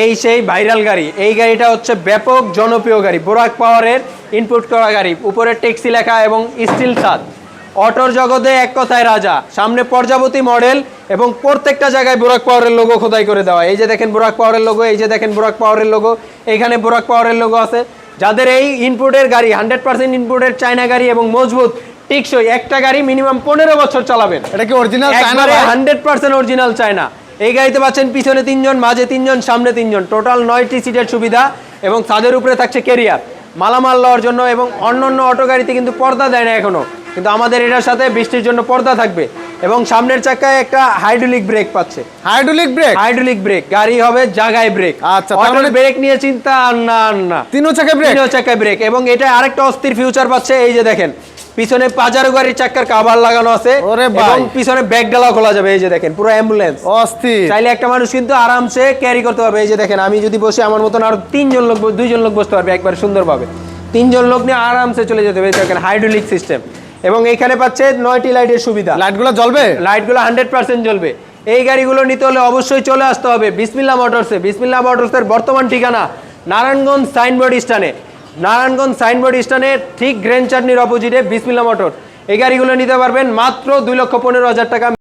এই সেই ভাইরাল গাড়ি। এই গাড়িটা হচ্ছে ব্যাপক জনপ্রিয় গাড়ি। বোরাক পাওয়ারের ইনপুট করা গাড়ি। উপরে ট্যাক্সি লেখা এবং স্টিল ছাদ। অটোর জগতে এক কথায় রাজা। সামনে পর্যাবতী মডেল এবং প্রত্যেকটা জায়গায় বোরাক পাওয়ারের লোগো খোদাই করে দেওয়া। এই যে দেখেন বোরাক পাওয়ারের লোগো এই যে দেখেন বোরাক পাওয়ারের লোগো এইখানে বোরাক পাওয়ারের লোগো আছে। যাদের এই ইনপুটের গাড়ি হান্ড্রেড পার্সেন্ট ইনপুটের চায়না গাড়ি এবং মজবুত টিকসই একটা গাড়ি মিনিমাম পনেরো বছর চালাবেন। এটা কি original hundred percent original China এই গাড়িতে পাচ্ছেন পিছনে তিনজন মাঝে তিনজন সামনে তিনজন। টোটাল নয়টি সিটের সুবিধা এবং ছাদের উপরে থাকছে কেরিয়ার মালামাল লওয়ার জন্য এবং অন্য অন্য অটো গাড়িতে কিন্তু পর্দা দেয় না এখনও কিন্তু আমাদের এটার সাথে বৃষ্টির জন্য পর্দা থাকবে এবং সামনের চাকায় একটা হাইড্রোলিক ব্রেক পাচ্ছে। হাইড্রোলিক ব্রেক হাইড্রোলিক ব্রেক গাড়ি হবে জাগায় ব্রেক আচ্ছা, তার মানে- ব্রেক নিয়ে চিন্তা আর না আর না। তিনও চাকায় ব্রেক তিনও চাকায় ব্রেক এবং এটা আরেকটা অস্থির ফিউচার পাচ্ছে এই যে দেখেন। পিছনে পাজারো গাড়ির চাকার কাভার লাগানো আছে এবং পিছনে ব্যাগ ডালা খোলা যাবে এই যে দেখেন পুরো অ্যাম্বুলেন্স অস্থির। চাইলে একটা মানুষ কিন্তু আরামসে ক্যারি করতে পারবে এই যে দেখেন আমি যদি বসে আমার মতন আরও তিনজন লোক দুইজন লোক বসতে পারবে একবার সুন্দরভাবে। তিনজন লোক নিয়ে আরামসে চলে যেতে দেখেন হাইড্রোলিক সিস্টেম এবং এখানে পাচ্ছে নয়টি লাইটের সুবিধা। লাইটগুলো জ্বলবে? লাইটগুলো হান্ড্রেড পার্সেন্ট জ্বলবে। এই গাড়িগুলো নিতে হলে অবশ্যই চলে আসতে হবে বিসমিল্লা মোটরসে। বিসমিল্লা মোটরসের বর্তমান ঠিকানা নারায়ণগঞ্জ সাইনবোর্ড স্ট্যান্ডে নারায়ণগঞ্জ সাইনবোর্ড স্টানের ঠিক গ্র্যান্ড চাটনির অপোজিটে বিসমিল্লা মোটর। এই গাড়িগুলো নিতে পারবেন মাত্র দুই লক্ষ পনেরো হাজার টাকা।